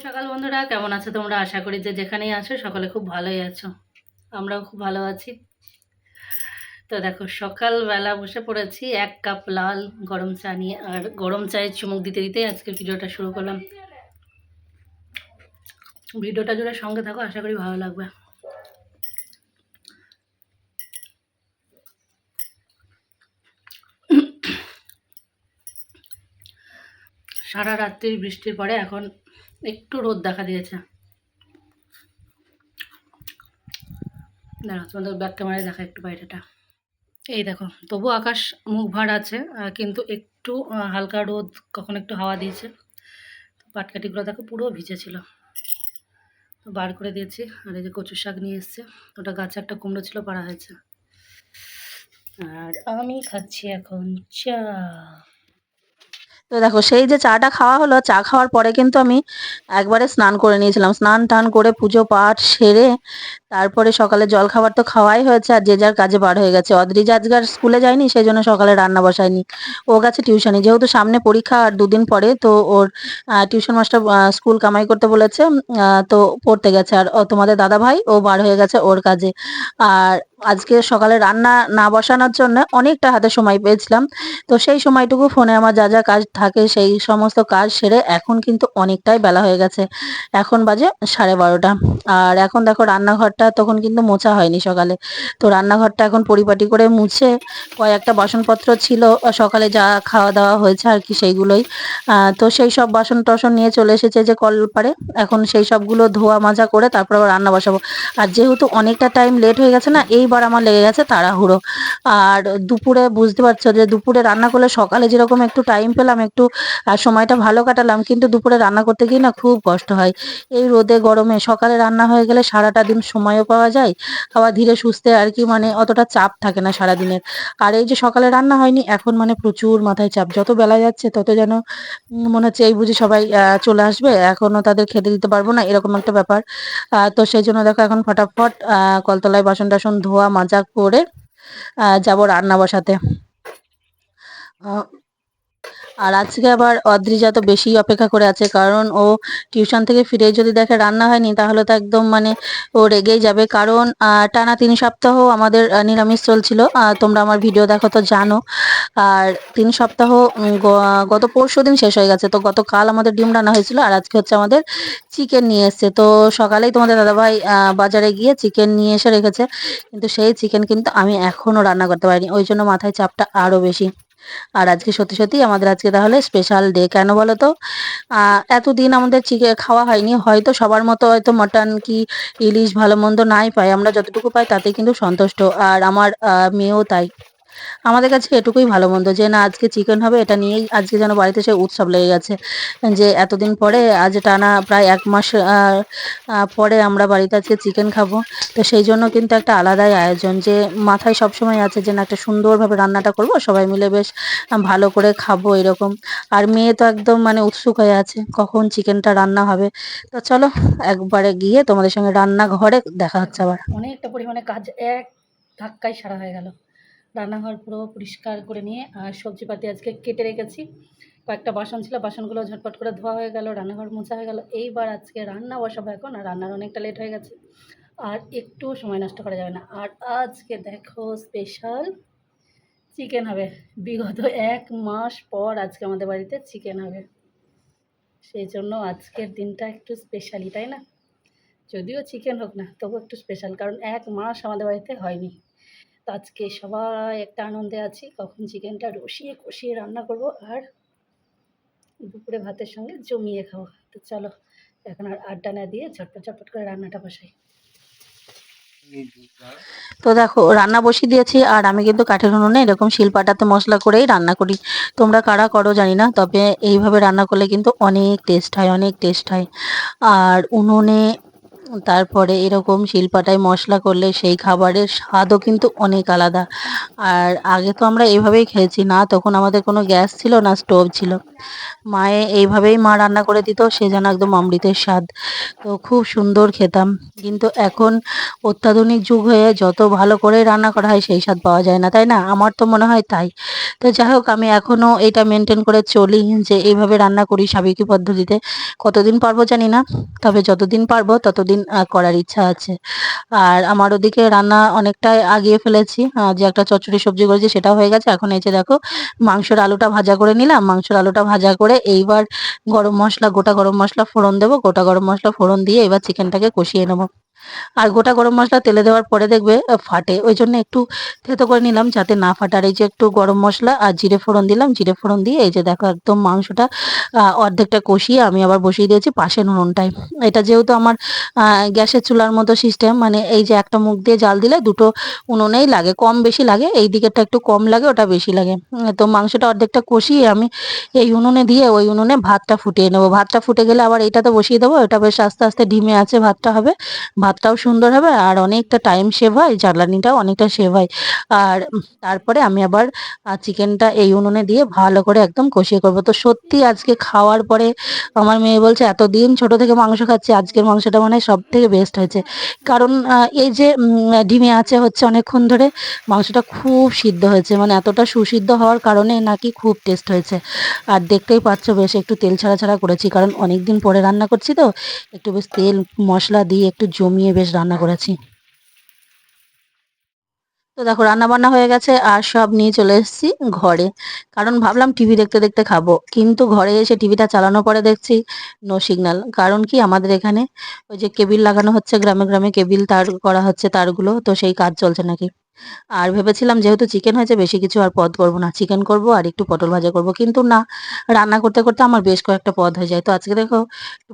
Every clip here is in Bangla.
সকাল বন্ধুরা। কেমন আছো তোমরা? আশা করি যে যেখানেই আছো সকালে খুব ভালোই আছো। আমরাও খুব ভালো আছি। তো দেখো, সকালবেলা বসে পড়েছি এক কাপ লাল গরম চা নিয়ে। আর গরম চায়ের চুমুক দিতে দিতে আজকে ভিডিওটা শুরু করলাম। ভিডিওটা জুড়ে সঙ্গে থাকো, আশা করি ভালো লাগবে। সারা রাত্রির বৃষ্টির পরে এখন একটু রোদ দেখা দিয়েছে। দাঁড়াও, তোমাদের ব্যাক ক্যামেরায় দেখা একটু বাইরেটা। এই দেখো, তবু আকাশ মুখ ভার আছে কিন্তু একটু হালকা রোদ, কখন একটু হাওয়া দিয়েছে। পাটকাঠিগুলো দেখো পুরো ভিজে ছিল। বার করে দিয়েছি, আর এই যে কচুর শাক নিয়ে এসছে ওটা গাছে একটা কুমড়ো ছিল, পাড়া হয়েছে। আর আমি খাচ্ছি এখন চা। তো দেখো, সেই যে চাটা খাওয়া হলো, চা খাওয়ার পরে কিন্তু আমি একবারে স্নান করে নিয়েছিলাম। স্নান টান করে পুজো পাঠ সেরে তারপরে সকালে জল খাবার তো খাওয়াই হয়েছে আর যে যার কাজে বার হয়ে গেছে। অদ্রিজ আজকার স্কুলে যায়নি, সেই জন্য সকালে রান্না বসায়নি। ও গেছে টিউশনে, যেহেতু সামনে পরীক্ষা আর দুদিন পরে, তো ওর টিউশন মাস্টার স্কুল কামাই করতে বলেছে তো পড়তে গেছে। আর তোমাদের দাদা ভাই ও বার হয়ে গেছে ওর কাজে। আর আজকে সকালে রান্না না বসানোর জন্য অনেকটা হাতে সময় পেয়েছিলাম। তো সেই সময়টুকু ফোনে আমার যা যা কাজ থাকে সেই সমস্ত কাজ সেরে এখন কিন্তু অনেকটাই বেলা হয়ে গেছে। এখন বাজে সাড়ে বারোটা। আর এখন দেখো রান্নাঘরটা তখন কিন্তু মোছা হয়নি সকালে। তো রান্নাঘরটা এখন পরিপাটি করে মুছে কয়েকটা বাসনপত্র ছিল, সকালে যা খাওয়া দাওয়া হয়েছে আর কি সেইগুলোই। তো সেই সব বাসন টসন নিয়ে চলে এসেছে যে কল পারে এখন সেই সবগুলো ধোয়া মাজা করে তারপর আবার রান্না বসাবো। আর যেহেতু অনেকটা টাইম লেট হয়ে গেছে না এইবার আমার লেগে গেছে, তাড়াহুড়ো। আর দুপুরে বুঝতে পারছ যে দুপুরে রান্না করলে সকালে যেরকম একটু টাইম পেলাম, একটু সময়টা ভালো কাটালাম, কিন্তু দুপুরে রান্না করতে গিয়ে না খুব কষ্ট হয়। এই রোদে গরমে সকালে রান্না হয়ে গেলে সারাটা দিন সময়ও পাওয়া যায়, আবার ধীরে সুস্থে আর কি মানে অতটা চাপ থাকে না সারা দিনের আর এই যে সকালে রান্না হয়নি, এখন মানে প্রচুর মাথায় চাপ। যত বেলা যাচ্ছে তত যেন মনে হচ্ছে এই বুঝি সবাই চলে আসবে, এখনও তাদের খেতে দিতে পারব না, এরকম একটা ব্যাপার। তো সেই জন্য দেখো এখন ফটাফট কলতলায় বাসন টাসন ধোয়া মাজা করে যাব রান্না বসাতে। আর আজকে আবার অদ্রিজা তো বেশি অপেক্ষা করে আছে, কারণ ও টিউশন থেকে ফিরে যদি দেখে রান্না হয়নি, তাহলে তো একদম মানে ও রেগেই যাবে। কারণ টানা তিন সপ্তাহ আমাদের নিরামিষ চলছিল। তোমরা আমার ভিডিও দেখো তো জানো। আর তিন সপ্তাহ গত পরশু দিন শেষ হয়ে গেছে। তো গতকাল আমাদের ডিম রান্না হয়েছিল আর আজকে হচ্ছে আমাদের চিকেন নিয়ে এসেছে। তো সকালেই তোমাদের দাদাভাই বাজারে গিয়ে চিকেন নিয়ে এসে রেখেছে। কিন্তু সেই চিকেন কিন্তু আমি এখনও রান্না করতে পারিনি। ওই জন্য মাথায় চাপটা আরও বেশি। আর আজকে সত্যি সত্যি আমাদের আজকে তাহলে স্পেশাল ডে কেন বলো তো এতদিন আমাদের চিকে, খাওয়া হয়নি। হয়তো সবার মতো হয়তো মটন কি ইলিশ ভালো মন্দ নাই পাই আমরা যতটুকু পাই তাতে কিন্তু সন্তুষ্ট। আর আমার মেয়েও তাই। আমাদের কাছে এটুকুই ভালো মন্দ যে, না, আজকে চিকেন হবে, এটা নিয়েই আজকে যেন বাড়িতে সে উৎসব লেগে গেছে। যে, এতদিন পরে, আজ টানা প্রায় এক মাস পরে আমরা বাড়িতে আজকে চিকেন খাব। তো সেই জন্য কিন্তু একটা আলাদাই আয়োজন যে, মাথায় সবসময় আছে যে, না, একটা সুন্দরভাবে রান্নাটা করব, সবাই মিলে বেশ ভালো করে খাব, এরকম। আর মেয়ে তো একদম মানে উৎসুক হয়ে আছে, কখন চিকেনটা রান্না হবে। তো চলো, একবারে গিয়ে তোমাদের সঙ্গে রান্নাঘরে দেখা হচ্ছে আবার। অনেকটা পরিমাণে কাজ এক ধাক্কায় সারা হয়ে গেল। রান্নাঘর পুরো পরিষ্কার করে নিয়ে আর সবজিপাতি আজকে কেটে রেখেছি। কয়েকটা বাসন ছিল, বাসনগুলো ঝটপট করে ধোয়া হয়ে গেল, রান্নাঘর মোছা হয়ে গেল। এইবার আজকে রান্না বসাবো এখন, আর রান্নার অনেকটা লেট হয়ে গেছে। আর একটু সময় নষ্ট করা যাবে না। আর আজকে দেখো স্পেশাল চিকেন হবে। বিগত এক মাস পর আজকে আমাদের বাড়িতে চিকেন হবে। সেই জন্য আজকের দিনটা একটু স্পেশালই তাই না? যদিও চিকেন হোক না তবু একটু স্পেশাল কারণ এক মাস আমাদের বাড়িতে হয়নি। আজকে সবাই একটা আনন্দে আছি। কখন চিকেনটা রসিয়ে কষিয়ে রান্না করব আর দুপুরে ভাতের সঙ্গে জমিয়ে খাব তো চলো, এখন আর আড্ডা না দিয়ে ঝটপট ঝটপট করে রান্নাটা বসাই। তো দেখো, রান্না বসিয়ে দিয়েছি আর আমি কিন্তু কাঠের উনুনে এরকম শিলপাটাতে মশলা করেই রান্না করি। তোমরা কারা করো জানি না, তবে এইভাবে রান্না করলে কিন্তু অনেক টেস্ট হয়, অনেক টেস্ট হয়। আর উনুনে তারপরে এরকম শিলপাটায় মশলা করলে সেই খাবারের স্বাদও কিন্তু অনেক আলাদা। আর আগে তো আমরা এইভাবেই খেয়েছি, না তখন আমাদের কোনো গ্যাস ছিল না, স্টোভ ছিল। মায়ে এইভাবেই মা রান্না করে দিত, সে যেন একদম অমৃতের স্বাদ। তো খুব সুন্দর খেতাম। কিন্তু এখন অত্যাধুনিক যুগ হয়ে যত ভালো করে রান্না করা হয় সেই স্বাদ পাওয়া যায় না, তাই না? আমার তো মনে হয় তাই। তো যাই হোক, আমি এখনও এটা মেনটেন করে চলি যে এইভাবে রান্না করি সাবেকি পদ্ধতিতে। কতদিন পারব জানি না, তবে যতদিন পারব ততদিন করার ইচ্ছা আছে। আর আমার ওদিকে রান্না অনেকটাই আগিয়ে ফেলেছি। যে একটা চচ্চড়ি সবজি করেছি সেটা হয়ে গেছে। এখন এই যে দেখো, মাংসের আলুটা ভাজা করে নিলাম। মাংসের আলুটা ভাজা করে এইবার গরম মশলা, গোটা গরম মশলা ফোড়ন দেবো। গোটা গরম মশলা ফোড়ন দিয়ে এবার চিকেনটাকে কষিয়ে নেব। আর গোটা গরম মশলা তেলে দেওয়ার পরে দেখবে ফাটে। ওই জন্য একটু থেতো করে নিলাম যাতে না ফাটে। আর এই যে একটু গরম মশলা আর জিরে ফোড়ন দিলাম, জিরে ফোড়ন দিয়ে এই যে দেখো একদম মাংসটা অর্ধেকটা কষিয়ে আমি আবার বসিয়ে দিয়েছি পাশে নুনটাই এটা যেহেতু আমার গ্যাসের চুলার মতো সিস্টেম মানে এই যে একটা মুখ দিয়ে জাল দিলে দুটো উনুনেই লাগে। কম বেশি লাগে, এই দিকেরটা একটু কম লাগে, ওটা বেশি লাগে। তো মাংসটা অর্ধেকটা কষিয়ে আমি এই উনুনে দিয়ে ওই উনুনে ভাতটা ফুটিয়ে নেব। ভাতটা ফুটে গেলে আবার এইটাতে বসিয়ে দেবো এটা বেশ আস্তে আস্তে ডিমে আছে, ভাতটা হবে। ভাতটাও সুন্দর হবে আর অনেকটা টাইম সেভ হয়, জ্বালানিটাও অনেকটা সেভ হয়। আর তারপরে আমি আবার চিকেনটা এই উনুনে দিয়ে ভালো করে একদম কষিয়ে করব। তো সত্যি আজকে খাওয়ার পরে আমার মেয়ে বলছে, এতদিন ছোট থেকে মাংস খাচ্ছি, আজকের মাংসটা মানে সব থেকে বেস্ট হয়েছে। কারণ এই যে ডিমে আছে হচ্ছে অনেকক্ষণ ধরে, মাংসটা খুব সিদ্ধ হয়েছে। মানে এতটা সুসিদ্ধ হওয়ার কারণে নাকি খুব টেস্ট হয়েছে। আর দেখতেই পাচ্ছ বেশ একটু তেল ছাড়া ছাড়া করেছি, কারণ অনেক দিন পরে রান্না করছি তো, একটু বেশ তেল মশলা দিয়ে একটু জমিয়ে বেশ রান্না করেছি। তো দেখো রান্না বান্না হয়ে গেছে আর সব নিয়ে চলে এসেছি ঘরে। কারণ ভাবলাম টিভি দেখতে দেখতে খাব। কিন্তু ঘরে এসে টিভিটা চালানোর পরে দেখছি নো সিগন্যাল কারণ কি আমাদের এখানে ওই যে কেবিল লাগানো হচ্ছে, গ্রামে গ্রামে কেবিল তার করা হচ্ছে তারগুলো, তো সেই কাজ চলছে নাকি। আর ভেবেছিলাম যেহেতু চিকেন হয়েছে, বেশি কিছু আর পদ করব না। চিকেন করব আর একটু পটল ভাজা করব, কিন্তু না, রান্না করতে করতে আমার বেশ কয়েকটা পদ হয়ে যায়। তো আজকে দেখো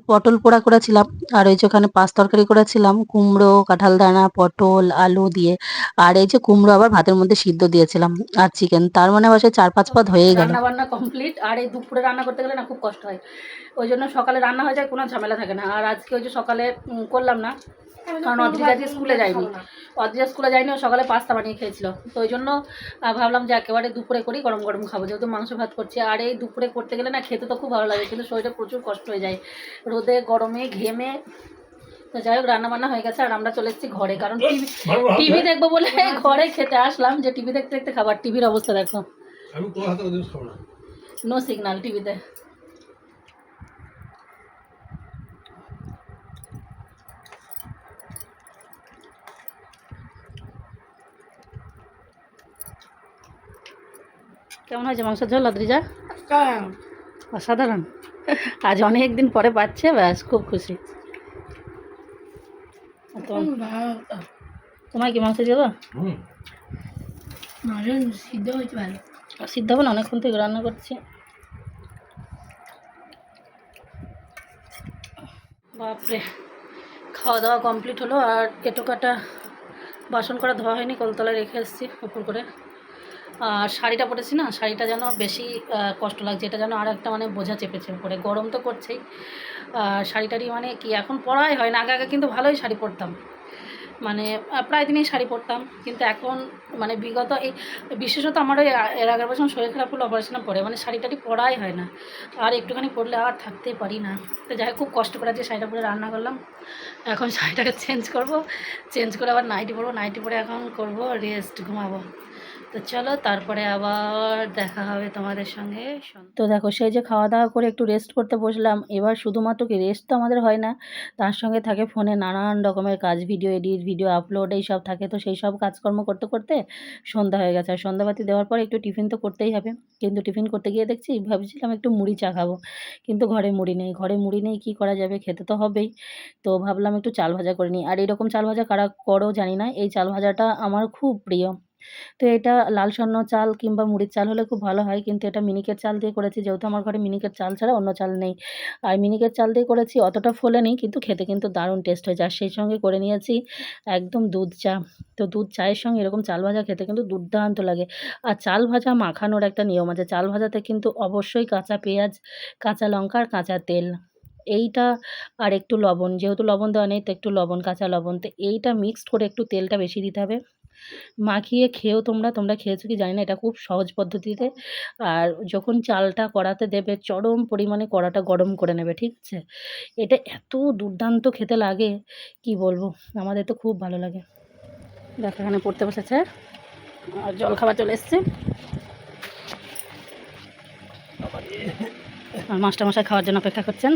পটল পোড়া করেছিলাম, আর ওই যে ওখানে পাঁচ তরকারি করেছিলাম, কুমড়ো, কাঁঠাল দানা, পটল, আলু দিয়ে, আর এই যে কুমড়ো আবার ভাতের মধ্যে সিদ্ধ দিয়েছিলাম, আর চিকেন তার মানে বাসায় চার পাঁচ পদ হয়েই গেল। রান্না বান্না কমপ্লিট আর এই দুপুরে রান্না করতে গেলে না খুব কষ্ট হয়। ওই জন্য সকালে রান্না হয়ে যায়, কোনো ঝামেলা থাকে না। আর আজকে ওই যে সকালে করলাম না কারণ অদ্রিজা আজকে স্কুলে যায়নি। অদ্রিজা স্কুলে যায়নি ও সকালে পাস্তা বানিয়ে খেয়েছিল। তো ওই জন্য ভাবলাম যে একেবারে দুপুরে করি গরম গরম খাব। যেহেতু মাংস ভাত করছি আর এই দুপুরে করতে গেলে না খেতে তো খুব ভালো লাগে কিন্তু শরীরে প্রচুর কষ্ট হয়ে যায়। রোদে গরমে ঘেমে তো যাই হোক রান্না বান্না হয়ে গেছে আর আমরা চলে এসেছি ঘরে। কারণ টিভি টিভি দেখব বলে ঘরে খেতে আসলাম যে টিভি দেখতে দেখতে খাবার টিভির অবস্থা দেখো। নো। সিগনাল টিভিতে। কেমন হয়েছে? মাংসের ঝোল অদ্রিজা অসাধারণ। আজ অনেক দিন পরে পাচ্ছে ব্যাস খুব খুশি। তোমায় কি মাংস দেবো? হুম। সিদ্ধ হয়েছে ভালো। সিদ্ধ হবে না অনেকক্ষণ থেকে রান্না করছি। বাপরে খাওয়া দাওয়া কমপ্লিট হলো আর কেটো কাটা বাসন করা ধোয়া হয়নি কলতলায় রেখে এসেছি উপর করে। শাড়িটা পরেছি না? শাড়িটা যেন বেশি কষ্ট লাগছে। এটা যেন আর একটা মানে বোঝা চেপেছে উপরে। গরম তো করছেই। আর শাড়িটারি মানে কি এখন পরাই হয় না? আগে আগে কিন্তু ভালোই শাড়ি পরতাম। মানে প্রায় দিনই শাড়ি পরতাম। কিন্তু এখন মানে বিগত এই, বিশেষত আমার ওই এর আগের বছর শরীর খারাপ হলো অপারেশনে পরে। মানে শাড়িটাটি পরাই হয় না। আর একটুখানি পরলে আর থাকতেই পারি না। তো যাই খুব কষ্ট করে আজকে শাড়িটা পরে রান্না করলাম। এখন শাড়িটাকে চেঞ্জ করব। চেঞ্জ করে আবার নাইটি পরবো। নাইটি পরে এখন করব রেস্ট ঘুমাবো। তো চলো তারপরে আবার দেখা হবে তোমাদের সঙ্গে। তো দেখো, সেই যে খাওয়া দাওয়া করে একটু রেস্ট করতে বসলাম, এবার শুধুমাত্র কি রেস্ট তো আমাদের হয় না, তার সঙ্গে থাকে ফোনে নানান রকমের কাজ ভিডিও এডিট ভিডিও আপলোড এই সব থাকে, তো সেই সব কাজকর্ম করতে করতে সন্ধ্যা হয়ে গেছে। আর সন্ধ্যাবাতি দেওয়ার পর একটু টিফিন তো করতেই হবে, কিন্তু টিফিন করতে গিয়ে দেখছি, ভাবছিলাম একটু মুড়ি চা খাব, কিন্তু ঘরে মুড়ি নেই। ঘরে মুড়ি নেই, কী করা যাবে? খেতে তো হবেই। তো ভাবলাম একটু চাল ভাজা করে নিই। আর এরকম চাল ভাজা কারা করো জানি না, এই চাল ভাজাটা আমার খুব প্রিয়। তো এটা লাল সর্ণ চাল কিংবা মুড়ির চাল হলে খুব ভালো হয়। কিন্তু এটা মিনিকেট চাল দিয়ে করেছি। যেহেতু আমার ঘরে মিনিকেট চাল ছাড়া অন্য চাল নেই। আর মিনিকেট চাল দিয়ে করেছি অতটা ফোলেনি কিন্তু খেতে কিন্তু দারুণ টেস্ট হয়েছে আর সেই সঙ্গে করে নিয়েছি একদম দুধ চা। তো দুধ চায়ের সঙ্গে এরকম চাল ভাজা খেতে কিন্তু দুর্দান্ত লাগে। আর চাল ভাজা মাখানোর একটা নিয়ম আছে। চাল ভাজাতে কিন্তু অবশ্যই কাঁচা পেঁয়াজ, কাঁচা লঙ্কা আর কাঁচা তেল। এইটা আর একটু লবণ। যেহেতু লবণ দেওয়া নেই, তো একটু লবণ, কাঁচা লবণ। তো এইটা মিক্সড করে একটু তেলটা বেশি দিতে হবে। মাখিয়ে খেয়েও তোমরা তোমরা খেয়েছো কি জানি না, এটা খুব সহজ পদ্ধতিতে। আর যখন চালটা কড়াতে দেবে, চরম পরিমাণে কড়াটা গরম করে নেবে, ঠিক আছে? এটা এত দুর্দান্ত খেতে লাগে, কি বলব? আমাদের তো খুব ভালো লাগে। দেখো এখানে পড়তে বসেছে, আর জল খাবার চলে এসছে। আর মাস্টার মশাই খাওয়ার জন্য অপেক্ষা করছেন।